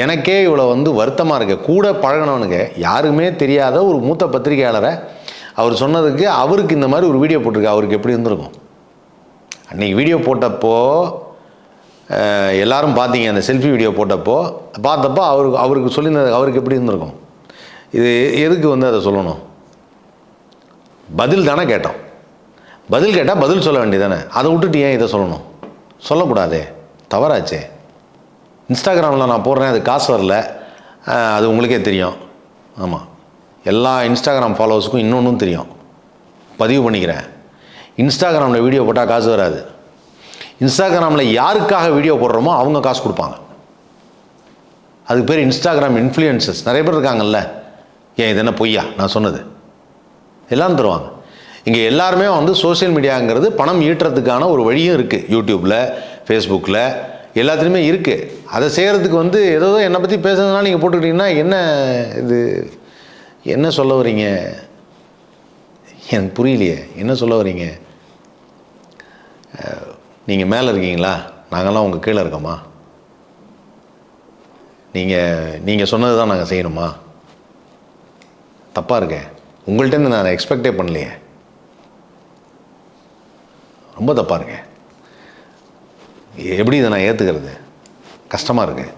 எனக்கே இவ்வளோ வந்து வருத்தமாக இருக்கு. கூட பழகினவனுங்க யாருமே தெரியாத ஒரு மூத்த பத்திரிகையாளரை அவர் சொன்னதுக்கு அவருக்கு இந்த மாதிரி ஒரு வீடியோ போட்டிருக்கு. அவருக்கு எப்படி இருந்திருக்கும்? அன்றைக்கி வீடியோ போட்டப்போ எல்லாரும் பார்த்தீங்க அந்த செல்ஃபி வீடியோ போட்டப்போ பார்த்தப்போ அவருக்கு அவருக்கு சொல்லியிருந்தது அவருக்கு எப்படி இருந்திருக்கும்? இது எதுக்கு வந்து அதை சொல்லணும்? பதில் தானே கேட்டோம். பதில் கேட்டால் பதில் சொல்ல வேண்டியதானே அதை விட்டுட்டு ஏன் இதை சொல்லணும்? சொல்லக்கூடாதே. தவறாச்சே. இன்ஸ்டாகிராமில் நான் போடுறேன் அது காசு வரல. அது உங்களுக்கே தெரியும். ஆமாம் எல்லா இன்ஸ்டாகிராம் ஃபாலோவர்ஸுக்கும் இன்னொன்றும் தெரியும். பதிவு பண்ணிக்கிறேன். இன்ஸ்டாகிராமில் வீடியோ போட்டால் காசு வராது. இன்ஸ்டாகிராமில் யாருக்காக வீடியோ போடுறோமோ அவங்க காசு கொடுப்பாங்க. அதுக்கு பேர் இன்ஸ்டாகிராம் இன்ஃப்ளூயன்சஸ் நிறைய பேர் இருக்காங்கல்ல. ஏன் இது என்ன பொய்யா? நான் சொன்னது. எல்லாம் தருவாங்க. இங்கே எல்லாருமே வந்து சோஷியல் மீடியாங்கிறது பணம் ஈட்டுறதுக்கான ஒரு வழியும் இருக்குது யூடியூப்பில் ஃபேஸ்புக்கில் எல்லாத்துலேயுமே இருக்குது அதை செய்கிறதுக்கு வந்து ஏதோ என்னை பற்றி பேசுறதுனால நீங்கள் போட்டுக்கிட்டீங்கன்னா என்ன இது என்ன சொல்ல வரீங்க எனக்கு புரியலையே. என்ன சொல்ல வரீங்க நீங்கள் மேலே இருக்கீங்களா? நாங்கள்லாம் உங்கள் கீழே இருக்கோமா? நீங்கள் நீங்கள் சொன்னது தான் நாங்கள் செய்யணுமா தப்பாக இருக்கேன் உங்கள்கிட்டேருந்து நான் எக்ஸ்பெக்டே பண்ணலையே. ரொம்ப தப்பாக இருக்கேன் எப்படி இதை நான் ஏற்றுக்கிறது கஷ்டமாக இருக்குது